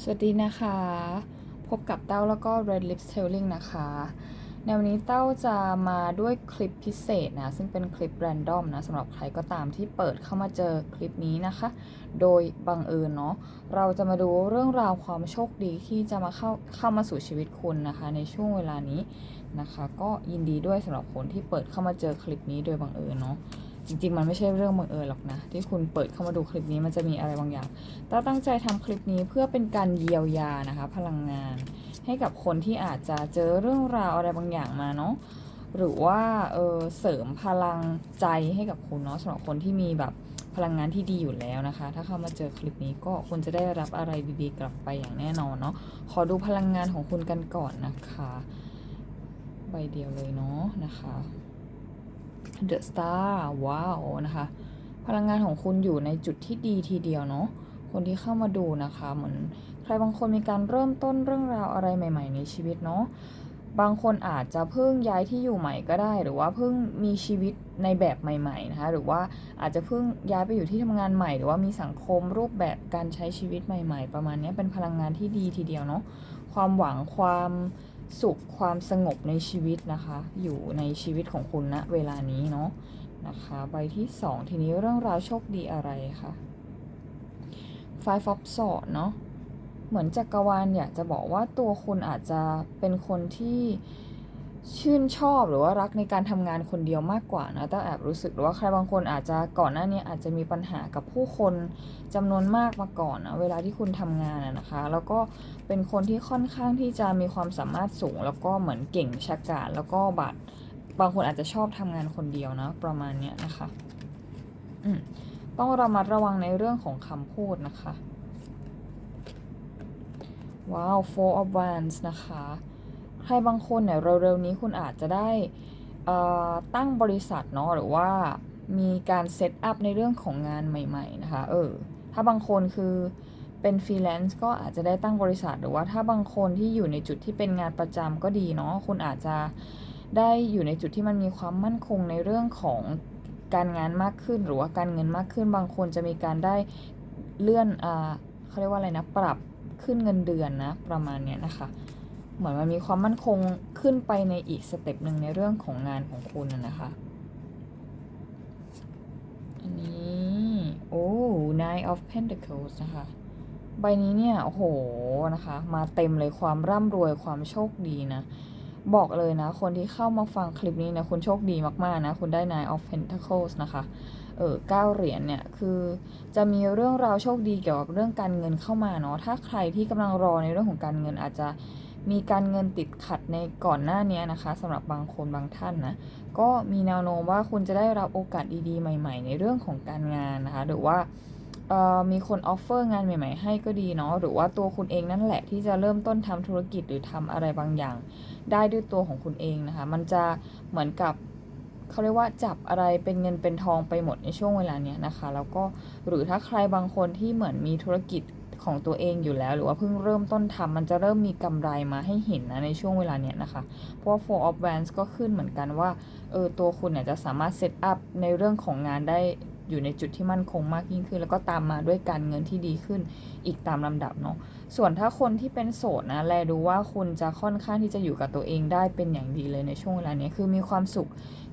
สวัสดีนะคะ พบกับเต้าแล้วก็ Red Lips Telling นะคะ ในวันนี้เต้าจะมาด้วยคลิปพิเศษนะ ซึ่งเป็นคลิปแรนดอมนะสำหรับใครก็ตามที่เปิดเข้ามาเจอคลิปนี้นะคะ โดยบังเอิญเนาะเราจะมาดูเรื่องราวความโชคดีที่จะมาเข้าเข้ามาสู่ชีวิตคุณนะคะ ในช่วงเวลานี้นะคะ ก็ยินดีด้วยสำหรับคนที่เปิดเข้ามาเจอคลิปนี้โดยบังเอิญเนาะ จริง ๆ มันไม่ใช่เรื่องบังเอิญหรอกนะ ที่คุณเปิดเข้ามาดูคลิปนี้มันจะมีอะไรบางอย่างเราตั้งใจทำคลิปนี้เพื่อเป็นการเยียวยานะคะ พลังงาน ให้กับคนที่อาจจะเจอเรื่องราวอะไรบางอย่างมาเนาะหรือว่าเออเสริมพลังใจให้กับคุณเนาะสำหรับคนที่มีแบบพลังงานที่ดีอยู่แล้วนะคะ ถ้าเข้ามาเจอคลิปนี้ก็คุณจะได้รับอะไรดีๆ กลับไปอย่างแน่นอนเนาะขอดูพลังงานของคุณกันก่อนนะคะ ใบเดียวเลยเนาะนะคะ The Star ว้าวนะคะ พลังงานของคุณอยู่ในจุดที่ดีทีเดียวเนาะคนที่เข้ามาดูนะคะเหมือนใครบางคนมีการเริ่มต้นเรื่องราวอะไรใหม่ ๆ ในชีวิตเนาะบางคนอาจจะเพิ่งย้ายที่อยู่ใหม่ก็ได้ หรือว่าเพิ่งมีชีวิตในแบบใหม่ๆนะคะหรือว่าอาจจะเพิ่งย้ายไปอยู่ที่ทำงานใหม่ หรือว่ามีสังคมรูปแบบการใช้ชีวิตใหม่ ๆ ประมาณนี้เป็นพลังงานที่ดีทีเดียวเนาะความหวังความ สุขความสงบในชีวิตนะคะ อยู่ในชีวิตของคุณณเวลานี้เนาะนะคะใบที่ 2 ทีนี้เรื่องราวโชคดีอะไรคะ Five of Swords เนาะเหมือนจักรวาลอยากจะบอกว่าตัวคุณอาจจะเป็นคนที่ ชื่นชอบหรือว่ารักในการทำงานคนเดียวมากกว่านะแต่แอบรู้สึกหรือว่าใครบางคนอาจจะก่อนหน้านี้อาจจะมีปัญหากับผู้คนจำนวนมากมาก่อนนะเวลาที่คุณทำงานอะนะคะ แล้วก็เป็นคนที่ค่อนข้างที่จะมีความสามารถสูง แล้วก็เหมือนเก่งชักกาจแล้วก็บัตรบางคนอาจจะชอบทำงานคนเดียวนะประมาณเนี้ยนะคะอืมต้องระมัดระวังในเรื่องของคำพูดนะคะว้าว four of wands นะคะ ใครบางคนเนี่ยเร็วๆนี้คุณอาจจะได้ตั้งบริษัทเนาะหรือว่ามีการเซตอัพในเรื่องของงานใหม่ๆนะคะเออถ้าบางคนคือเป็นฟรีแลนซ์ก็อาจจะได้ตั้งบริษัท หรือว่าถ้าบางคนที่อยู่ในจุดที่เป็นงานประจำก็ดีเนาะคุณอาจจะได้อยู่ในจุดที่มันมีความมั่นคงในเรื่องของการงานมากขึ้น หรือว่าการเงินมากขึ้น บางคนจะมีการได้เลื่อนอ่าเขาเรียกว่าอะไรนะ ปรับขึ้นเงินเดือนนะประมาณเนี้ยนะคะ เหมือนมันมีความมั่นคงขึ้นไปในอีกสเต็ปหนึ่งในเรื่องของงานของคุณนะคะ อันนี้ โอ้ Nine of Pentacles นะคะ ใบนี้เนี่ย โอ้โห นะคะ มาเต็มเลยความร่ำรวยความโชคดีนะ บอกเลยนะ คนที่เข้ามาฟังคลิปนี้นะ คุณโชคดีมากๆนะ คุณได้ Nine of Pentacles นะคะเออเก้าเหรียญเนี่ยคือจะมีเรื่องราวโชคดีเกี่ยวกับเรื่องการเงินเข้ามาเนาะถ้าใครที่กำลังรอในเรื่องของการเงินอาจจะ มีการเงินติดขัดในก่อนหน้านี้นะคะสำหรับบางคนบางท่านนะก็มีแนวโน้มว่าคุณจะได้รับโอกาสดีๆ ใหม่ ๆ ในเรื่องของการงานนะคะ หรือว่ามีคนออฟเฟอร์งานใหม่ ๆ ให้ก็ดีเนาะหรือว่าตัวคุณเองนั่นแหละที่จะเริ่มต้นทำธุรกิจหรือทำอะไรบางอย่าง ได้ด้วยตัวของคุณเองนะคะ มันจะเหมือนกับเขาเรียกว่าจับอะไรเป็นเงินเป็นทองไปหมดในช่วงเวลาเนี้ยนะคะ แล้วก็หรือถ้าใครบางคนที่เหมือนมีธุรกิจ ของตัวเองอยู่แล้ว หรือว่าเพิ่งเริ่มต้นทำมันจะเริ่มมีกำไรมาให้เห็นนะในช่วงเวลาเนี้ยนะคะ เพราะว่า four of wands ก็ขึ้นเหมือนกันว่าเออตัวคุณเนี่ยจะสามารถเซตอัพในเรื่องของงานได้อยู่ในจุดที่มั่นคงมากยิ่งขึ้น แล้วก็ตามมาด้วยการเงินที่ดีขึ้นอีกตามลำดับเนาะส่วนถ้าคนที่เป็นโสดนะแลดูว่าคุณจะค่อนข้างที่จะอยู่กับตัวเองได้เป็นอย่างดีเลยในช่วงเวลานี้คือมีความสุข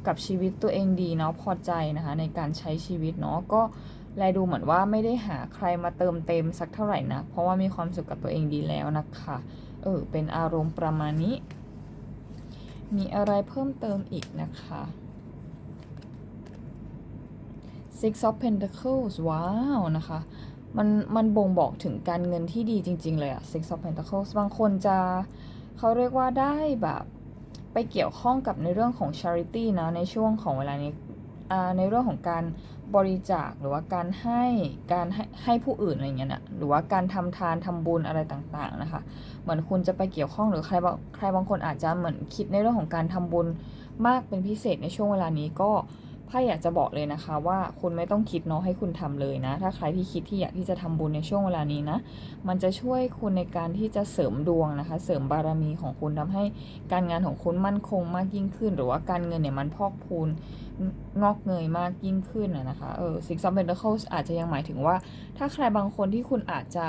กับชีวิตตัวเองดีเนาะพอใจนะคะในการใช้ชีวิตเนาะก็ แลดูเหมือนว่าไม่ได้หาใครมาเติมเต็มสักเท่าไหร่นะ เพราะว่ามีความสุขกับตัวเองดีแล้วนะคะ เออ เป็นอารมณ์ประมาณนี้ มีอะไรเพิ่มเติมอีกนะคะ Six of Pentacles ว้าวนะคะมันมันบ่งบอกถึงการเงินที่ดีจริง ๆ เลยอะ Six of Pentacles บางคนจะเขาเรียกว่าได้แบบไปเกี่ยวข้องกับในเรื่องของ charity นะ ในช่วงของเวลานี้ ในเรื่องของการบริจาคหรือว่าการให้การให้ให้ผู้อื่นอะไรเงี้ยนะหรือว่าการทำทานทำบุญอะไรต่างๆนะคะ เหมือนคุณจะไปเกี่ยวข้องหรือใครบางใครบางคนอาจจะเหมือนคิดในเรื่องของการทำบุญมากเป็นพิเศษในช่วงเวลานี้ก็ พ่อยากจะบอกเลยนะคะ ว่าคุณไม่ต้องคิดเนาะให้คุณทำเลยนะ ถ้าใครที่คิดที่อยากที่จะทำบุญในช่วงเวลานี้นะ มันจะช่วยคุณในการที่จะเสริมดวงนะคะ เสริมบารมีของคุณทำให้การงานของคุณมั่นคงมากยิ่งขึ้น หรือว่าการเงินเนี่ยมันพอกพูนงอกเงยมากยิ่งขึ้นนะคะเออ Six of Pentacles อาจจะยังหมายถึงว่า ถ้าใครบางคนที่คุณอาจจะ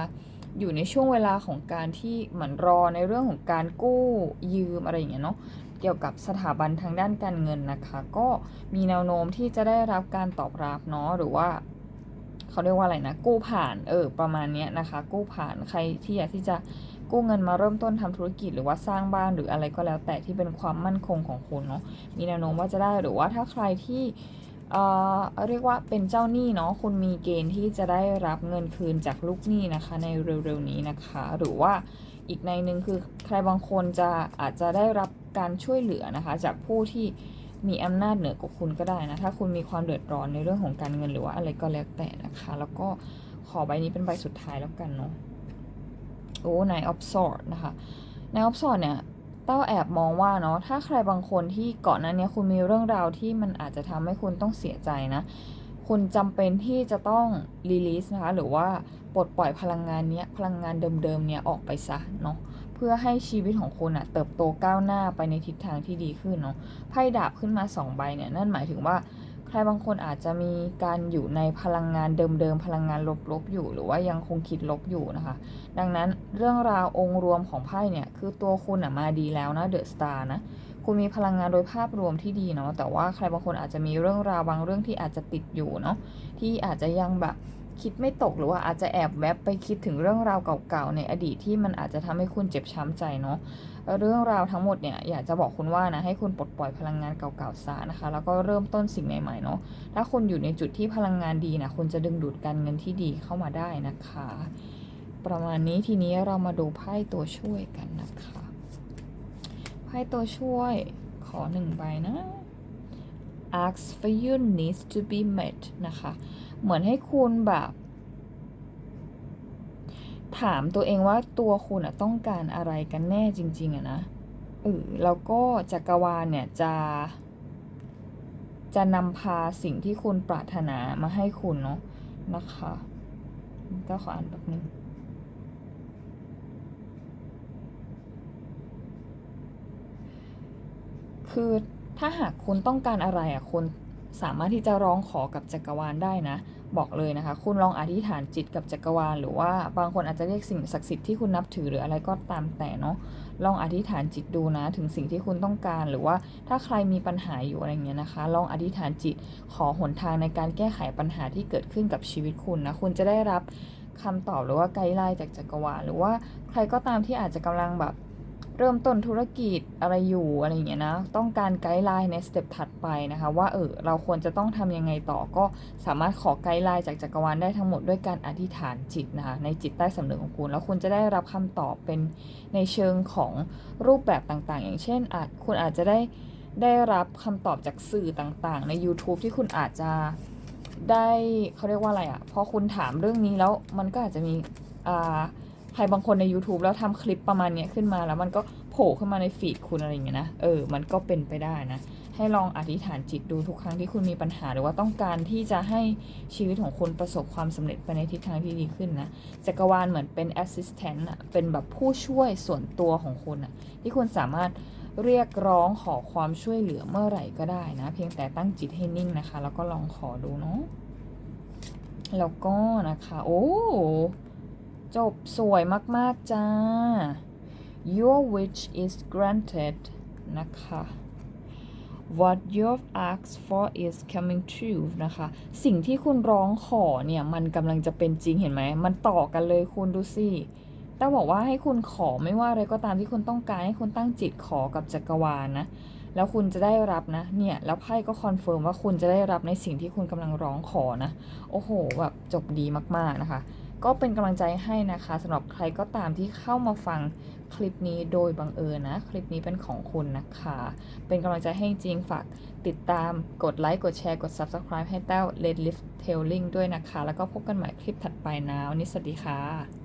อยู่ในช่วงเวลาของการที่เหมือนรอในเรื่องของการกู้ยืมอะไรอย่างเงี้ยเนาะ เกี่ยวกับสถาบันทางด้านการเงินนะคะ ก็มีแนวโน้มที่จะได้รับการตอบรับเนาะหรือว่าเขาเรียกว่าอะไรนะ กู้ผ่านเออประมาณนี้นะคะ กู้ผ่านใครที่อยากที่จะกู้เงินมาเริ่มต้นทำธุรกิจหรือว่าสร้างบ้านหรืออะไรก็แล้ว แต่ที่เป็นความมั่นคงของคุณเนาะมีแนวโน้มว่าจะได้หรือว่าถ้าใครที่เอ่อเรียกว่าเป็นเจ้าหนี้เนาะคุณมีเกณฑ์ที่จะได้รับเงินคืนจากลูกหนี้นะคะ ในเร็วๆนี้นะคะ หรือว่าอีกในหนึ่งคือใครบางคนจะอาจจะได้รับ การช่วยเหลือนะคะ จากผู้ที่มีอำนาจเหนือกว่าคุณก็ได้นะ ถ้าคุณมีความเดือดร้อนในเรื่องของการเงินหรือว่าอะไรก็แล้วแต่นะคะ แล้วก็ขอใบนี้เป็นใบสุดท้ายแล้วกันเนาะโอ้นายออฟสอร์นะคะนายออฟสอร์เนี่ยเต้าแอบมองว่าเนาะถ้าใครบางคนที่ก่อนหน้านี้คุณมีเรื่องราวที่มันอาจจะทำให้คุณต้องเสียใจนะ คุณจำเป็นที่จะต้องรีลีสนะคะหรือว่าปลดปล่อยพลังงานเนี้ยพลังงานเดิมๆเนี้ยออกไปซะเนาะ พื่อให้ชีวิตของคุณอะเติบโตก้าวหน้าไปในทิศทางที่ดีขึ้นเนาะไพ่ดาบขึ้นมาสองใบเนี่ยนั่นหมายถึงว่าใครบางคนอาจจะมีการอยู่ในพลังงานเดิมๆพลังงานลบๆอยู่ หรือว่ายังคงคิดลบอยู่นะคะ ดังนั้นเรื่องราวองค์รวมของไพ่เนี่ยคือตัวคุณอะมาดีแล้วนะเดอะสตาร์นะคุณมีพลังงานโดยภาพรวมที่ดีเนาะแต่ว่าใครบางคนอาจจะมีเรื่องราวบางเรื่องที่อาจจะติดอยู่เนาะที่อาจจะยังแบบ คิดไม่ตกหรือว่าอาจจะแอบแวบไปคิดถึงเรื่องราวเก่าๆในอดีตที่มันอาจจะทำให้คุณเจ็บช้ำใจเนาะเรื่องราวทั้งหมดเนี่ยอยากจะบอกคุณว่านะให้คุณปลดปล่อยพลังงานเก่าๆซะนะคะ แล้วก็เริ่มต้นสิ่งใหม่ๆเนาะถ้าคุณอยู่ในจุดที่พลังงานดีนะคุณจะดึงดูดการเงินที่ดีเข้ามาได้นะคะ ประมาณนี้ทีนี้เรามาดูไพ่ตัวช่วยกันนะคะไพ่ตัวช่วยขอหนึ่งใบนะ ask for your needs to be met นะคะ เหมือนให้คุณแบบ ถามตัวเองว่าตัวคุณอะต้องการอะไรกันแน่จริง ๆอะนะเออแล้วก็จักรวาลเนี่ยจะ จะนำพาสิ่งที่คุณปรารถนามาให้คุณเนาะนะคะก็ขออ่านแบบนึงคือ ถ้าหากคุณต้องการอะไรอะคุณสามารถที่จะร้องขอกับจักรวาลได้นะ บอกเลยนะคะ คุณลองอธิษฐานจิตกับจักรวาล หรือว่าบางคนอาจจะเรียกสิ่งศักดิ์สิทธิ์ที่คุณนับถือหรืออะไรก็ตามแต่เนาะลองอธิษฐานจิตดูนะ ถึงสิ่งที่คุณต้องการหรือว่าถ้าใครมีปัญหาอยู่อะไรเงี้ยนะคะ ลองอธิษฐานจิตขอหนทางในการแก้ไขปัญหาที่เกิดขึ้นกับชีวิตคุณนะคุณจะได้รับคำตอบหรือว่าไกด์ไลน์จากจักรวาล หรือว่าใครก็ตามที่อาจจะกำลังแบบ เริ่มต้นธุรกิจอะไรอยู่อะไรอย่างเงี้ยนะ ต้องการไกด์ไลน์ในสเต็ปถัดไปนะคะ ว่าเออเราควรจะต้องทำยังไงต่อก็สามารถขอไกด์ไลน์จากจักรวาลได้ทั้งหมดด้วยการอธิษฐานจิตนะคะในจิตใต้สำนึกของคุณ แล้วคุณจะได้รับคำตอบเป็นในเชิงของรูปแบบต่างๆ อย่างเช่นอาจคุณอาจจะได้ได้รับคำตอบจากสื่อต่างๆ ใน YouTube ที่คุณอาจจะได้เขาเรียกว่าอะไรอะ่ะพอคุณถามเรื่องนี้แล้วมันก็อาจจะมีอ่า ใครบางคนใน YouTube แล้วทำคลิปประมาณเนี้ยขึ้นมาแล้วมันก็โผล่ขึ้นมาในฟีดคุณอะไรอย่างเงี้ยนะ เออ มันก็เป็นไปได้นะ ให้ลองอธิษฐานจิตดูทุกครั้งที่คุณมีปัญหา หรือว่าต้องการที่จะให้ชีวิตของคุณประสบความสำเร็จไปในทิศทางที่ดีขึ้นนะ จักรวาลเหมือนเป็น assistant อะเป็นแบบผู้ช่วยส่วนตัวของคุณอะที่คุณสามารถเรียกร้องขอความช่วยเหลือเมื่อไหร่ก็ได้นะ เพียงแต่ตั้งจิตให้นิ่งนะคะ แล้วก็ลองขอดูเนาะแล้วก็นะคะ โอ้ จบสวยมาก ๆ จ้า Your wish is granted นะคะ What you've asked for is coming true นะคะ สิ่งที่คุณร้องขอเนี่ย มันกำลังจะเป็นจริงเห็นไหม มันต่อกันเลยคุณดูสิแต่บอกว่าให้คุณขอไม่ว่าอะไรก็ตามที่คุณต้องการให้คุณตั้งจิตขอกับจักรวาลนะ แล้วคุณจะได้รับนะ เนี่ย แล้วไพ่ก็คอนเฟิร์มว่าคุณจะได้รับในสิ่งที่คุณกำลังร้องขอนะ โอ้โหแบบจบดีมากๆนะคะ ก็เป็นกำลังใจให้นะคะสำหรับใครก็ตามที่เข้ามาฟังคลิปนี้โดยบังเอิญนะ คลิปนี้เป็นของคุณนะคะ เป็นกำลังใจให้จริงฝากติดตามกดไลค์ กดแชร์ กด Subscribe ให้แต้ว Red Lift Tailing ด้วยนะคะ แล้วก็พบกันใหม่คลิปถัดไปนะวันนี้สวัสดีค่ะ